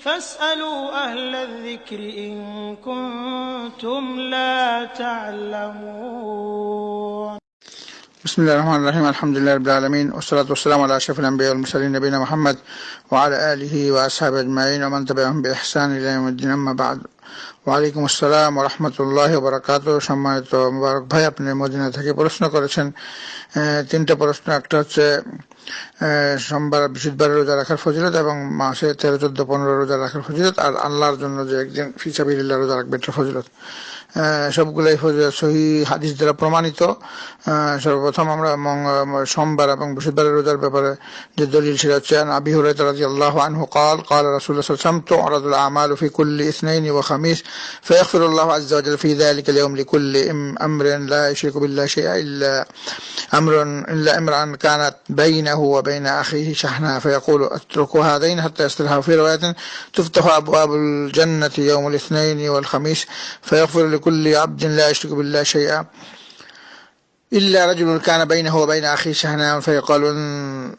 فاسألوا أهل الذكر إن كنتم لا تعلمون. بسم الله الرحمن الرحيم. الحمد لله رب العالمين والصلاة والسلام على أشرف الأنبياء والمرسلين نبينا محمد وعلى آله وأصحابه أجمعين ومن تبعهم بإحسان إلى يوم الدين. أما بعد ওয়ালাইকুম আসসালাম রহমতুল্লাহ বরাকাত সম্মানিত মুবারক ভাই, আপনি মদিনা থেকে প্রশ্ন করেছেন। তিনটা প্রশ্ন, একটা হচ্ছে সোমবার বৃহস্পতিবার রোজা রাখার ফজিলত এবং মাসে তেরো, চোদ্দ, পনেরো রোজা রাখার ফজিলত, আর আল্লাহর জন্য যে একদিন ফিসাবিল্লা রোজা রাখবে এটা ফজিলত। সবগুলোই ফজিলত সহি হাদিস দ্বারা প্রমাণিত আহ, সর্বপ্রথম আমরা মঙ্গ- সোমবার এবং বৃহস্পতিবারের রোজার ব্যাপারে যে দলিল সেটা হচ্ছে عن أبي هريرة رضي الله عنه قال قال رسول الله صلى الله عليه وسلم تعرض الأعمال في كل اثنين وخميس فيغفر الله عز وجل في ذلك اليوم لكل أم- أمر لا يشرك بالله شيئا إلا أمر إلا امرأ كانت بينه وبين أخيه شحناء فيقول اتركوا هذين حتى يصلحا في رواية تفتح أبواب الجنة يوم الاثنين والخميس فيغفر لكل عبد لا يشرك بالله شيئا إلا رجل كان بينه وبين أخيه شحناء فيقال ان-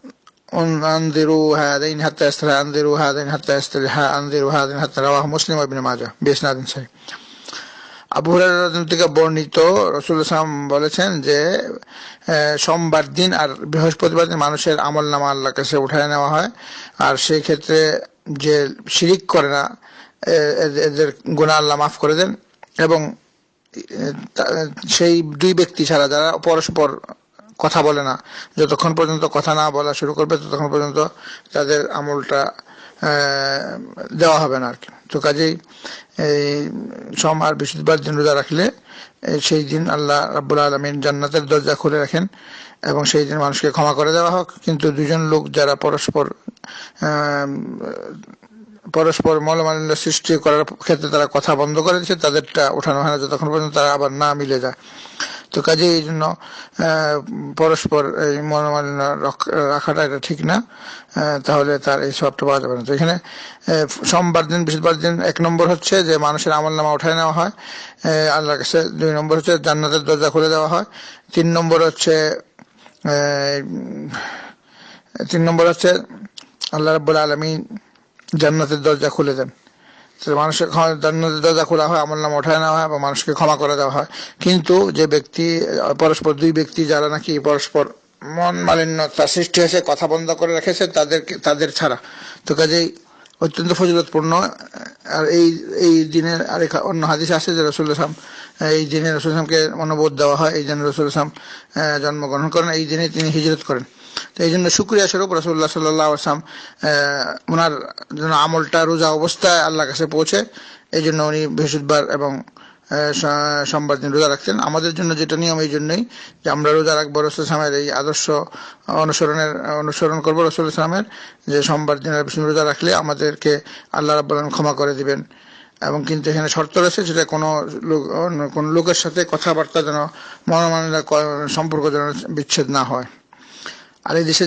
ان- انظروا هذين حتى يصلحا انظروا هذين حتى يصلحا انظروا هذين حتى رواه مسلم وابن ماجه بإسناد صحيح আবু হুরায়রা থেকে বর্ণিত রসুল ইসলাম বলেছেন যে আহ, সোমবার দিন আর বৃহস্পতিবার দিন মানুষের আমল নামা আল্লাহ কাছে উঠায় নেওয়া হয় আর সেই ক্ষেত্রে যে শিরিক করে না এ- এ- এদের গুণা আল্লাহ মাফ করে দেন এবং সেই দুই ব্যক্তি ছাড়া যারা পরস্পর কথা বলে না, যতক্ষণ পর্যন্ত কথা না বলা শুরু করবে, ততক্ষণ পর্যন্ত তাদের আমলটা দেওয়া হবে না আর কি তো কাজেই এই সম আর বৃহস্পতিবার দিন রোজা রাখলে সেই দিন আল্লাহ রাব্বুল আলমিন জান্নাতের দরজা খুলে রাখেন এবং সেই দিন মানুষকে ক্ষমা করে দেওয়া হোক। কিন্তু দুজন লোক যারা পরস্পর পরস্পর মলমালিন্য সৃষ্টি করার ক্ষেত্রে তারা কথা বন্ধ করে দিচ্ছে তাদেরটা ওঠানো হয় না যতক্ষণ পর্যন্ত তারা আবার না মিলে যায়। তো কাজে এই জন্য পরস্পর এই মনোমালিন্য রাখাটা এটা ঠিক না তাহলে তার এই সবটা পাওয়া যাবে না। তো এখানে সোমবার দিন বৃহস্পতিবার দিন এক নম্বর হচ্ছে যে মানুষের আমল নামা উঠায় নেওয়া হয় আহ, আল্লাহর কাছে। দুই নম্বর হচ্ছে জান্নাতের দরজা খুলে দেওয়া হয়। তিন নম্বর হচ্ছে তিন নম্বর হচ্ছে আল্লাহ রাব্বুল আলমী জান্নাতের দরজা খুলে দেন। ক্ষমা- জান্নাতের দরজা খোলা হয়, আমল নাম ওঠায় নেওয়া হয়, বা মানুষকে ক্ষমা করে দেওয়া হয়। কিন্তু যে ব্যক্তি, পরস্পর দুই ব্যক্তি, যারা নাকি পরস্পর মন মালিন্যতা সৃষ্টি হয়েছে, কথা বন্ধ করে রেখেছে, তাদেরকে, তাদের ছাড়া। তো কাজেই অত্যন্ত ফজিলতপূর্ণ, আর এই এই দিনের আরেক অন্য হাদিস আছে যে রসুল ইসলাম এই দিনে রসুল ইসলামকে অনুবোধ দেওয়া হয়, এই দিনে রসুল ইসলাম জন্মগ্রহণ করেন, এই দিনে তিনি হিজরত করেন। তো এই জন্য শুক্রিয়া স্বরূপ রসুল্লাহ সাল্লাহ আসলাম ওনার জন্য আমলটা, রোজা অবস্থায় আল্লাহ কাছে পৌঁছে। এই জন্য উনি বৃহস্পতিবার এবং সোমবার দিন রোজা রাখতেন আমাদের জন্য যেটা নিয়ম এই জন্যই যে আমরা রোজা রাখব রসুল ইসলামের এই আদর্শ অনুসরণের, অনুসরণ করব রসুল ইসলামের যে সোমবার দিন রোজা রাখলে আমাদেরকে আল্লাহ রাব্বুল আলামিন ক্ষমা করে দিবেন। এবং কিন্তু এখানে শর্ত রয়েছে সেটা কোনো লোক কোনো লোকের সাথে কথাবার্তা যেন মনোমালিন্য ক- সম্পর্ক যেন বিচ্ছেদ না হয়। আর এই দেশে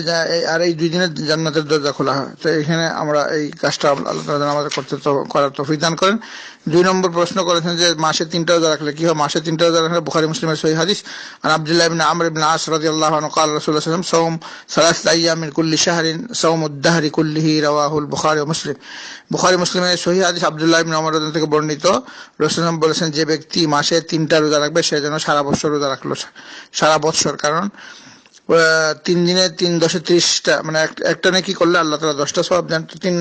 আর এই দুই দিনের জান্নাতের দরজা খোলা হয়। তো এখানে আমরা এই কাজটা আল্লাহ তালা আমাদের করতে করার তফিক দান করেন। দুই নম্বর প্রশ্ন করেছেন যে মাসে তিনটা রোজা রাখলে কি হয়? মাসে তিনটা রোজা রাখলে বুখারি, মুসলিমের সহি হাদিস আর আবদুল্লাহ ইবিন আমর ইবিন আস রাজি আল্লাহ কাল রসুল্লাহ সাল্লাম সৌম সালাস তাইয়ামিন কুল্লি শাহরিন সৌম উদ্দাহারি কুল্লিহি রাওয়াহুল বুখারি ও মুসলিম। বুখারি, মুসলিমের সহি হাদিস আবদুল্লাহ ইবিন আমর থেকে বর্ণিত। রসুলাম বলেছেন, যে ব্যক্তি মাসে তিনটা রোজা রাখবে, সে যেন সারা বছর রোজা রাখল, সারা বছর। কারণ তিন দিনে তিন দশে ত্রিশটা মানে এক- একটা নাকি করলে আল্লাহ তালা দশটা সব তিন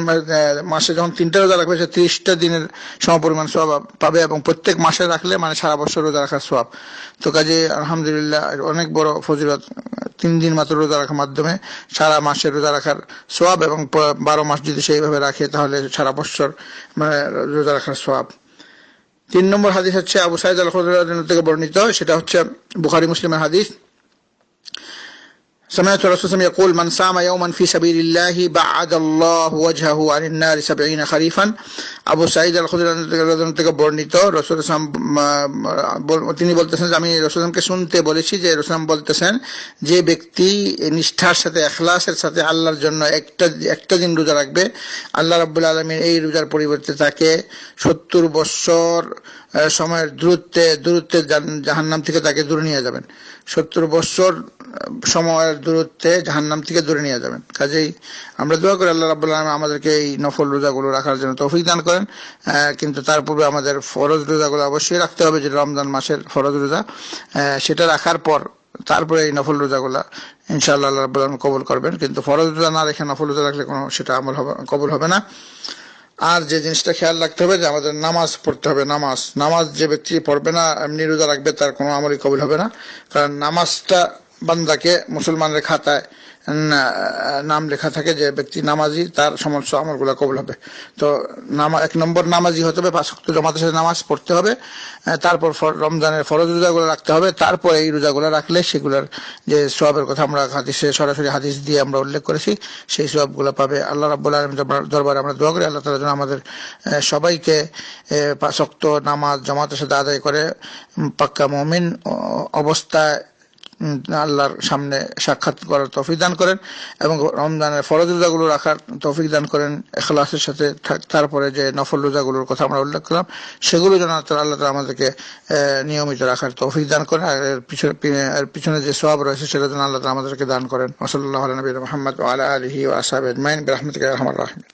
মাসে যখন তিনটা রোজা রাখবে, সে ত্রিশটা দিনের সমপরিমাণ সব পাবে এবং প্রত্যেক মাসে রাখলে মানে সারা বছর রোজা রাখার সব তো কাজে আলহামদুলিল্লাহ অনেক বড় ফজিলত, তিন দিন মাত্র রোজা রাখার মাধ্যমে সারা মাসে রোজা রাখার সোয়াব এবং বারো মাস যদি সেইভাবে রাখে, তাহলে সারা বছর মানে রোজা রাখার সোয়াব তিন নম্বর হাদিস হচ্ছে আবু সাইদ আল থেকে বর্ণিত সেটা হচ্ছে বুখারী, মুসলিমের হাদিস। سمعت الرسول صلى الله عليه وسلم يقول من صام يوما في سبيل الله بعد الله وجهه عن النار سبعين خريفا আবু সাইদ আল খুদরি থেকে বর্ণিত রসুল ইসলাম তিনি বলতেছেন যে আমি রসুলামকে শুনতে বলেছি যে রসুলাম বলতেছেন যে ব্যক্তি নিষ্ঠার সাথে এখলাসের সাথে আল্লাহর জন্য একটা একটা দিন রোজা রাখবে আল্লাহ রাব্বুল আলমীর এই রোজার পরিবর্তে তাকে সত্তর বৎসর আহ, সময়ের দূরত্বে দূরত্বে জাহান্নাম থেকে তাকে দূরে নিয়ে যাবেন। সত্তর বছর সময়ের দূরত্বে জাহান্নাম থেকে দূরে নিয়ে যাবেন। কাজেই আমরা দোয়া করি আল্লাহ রাবুল্লাহ আমাদেরকে এই নফল রোজাগুলো রাখার জন্য তৌফিক দান করেন। কিন্তু তার পূর্বে আমাদের ফরজ রোজাগুলো অবশ্যই রাখতে হবে, যে রমজান মাসের ফরজ রোজা। সেটা রাখার পর তারপরে এই নফল রোজাগুলা ইনশাআল্লাহ আল্লাহ রাব্বুল আলামিন কবুল করবেন। কিন্তু ফরজ রোজা না রেখে নফল রোজা রাখলে কোনো, সেটা আমল হবে কবুল হবে না। আর যে জিনিসটা খেয়াল রাখতে হবে যে আমাদের নামাজ পড়তে হবে, নামাজ। নামাজ যে ব্যক্তি পড়বে না, এমনি রোজা রাখবে, তার কোনো আমলই কবুল হবে না। কারণ নামাজটা বান্দাকে মুসলমানের খাতায় নাম লেখা থাকে যে ব্যক্তি নামাজি তার সমস্ত আমলগুলো কবুল হবে। তো নামা এক নম্বর নামাজি হতে হবে পাঁচ জমাতের সাথে নামাজ পড়তে হবে। তারপর রমজানের ফরজ রোজাগুলো রাখতে হবে। তারপর এই রোজাগুলো রাখলে সেগুলোর যে সোয়াবের কথা আমরা হাদিসে সরাসরি হাদিস দিয়ে আমরা উল্লেখ করেছি সেই সোয়াবগুলো পাবে। আল্লাহ রাব্বুল আলম দরবারে আমরা দোয়া করি আল্লাহ তালা যেন আমাদের সবাইকে আহ, পাঁচ ওয়াক্ত নামাজ জমাতের সাথে আদায় করে। পাক্কা মমিন অবস্থায় আল্লাহর সামনে সাক্ষাৎ করার তৌফিক দান করেন এবং রমজানের ফরজ রোজাগুলো রাখার তৌফিক দান করেন, এখলাসের সাথে তারপরে যে নফল রোজাগুলোর কথা আমরা উল্লেখ করলাম, সেগুলো যেন আল্লাহ তাআলা আমাদেরকে নিয়মিত রাখার তৌফিক দান করেন। আর এর পিছনে এর পিছনে যে সওয়াব রয়েছে সেটা যেন আল্লাহ তাআলা আমাদেরকে দান করেন। ওসল্লাহ নবী মোহাম্মদ আলা আলহি আসাব আজমাইন। রহমান। রাহিম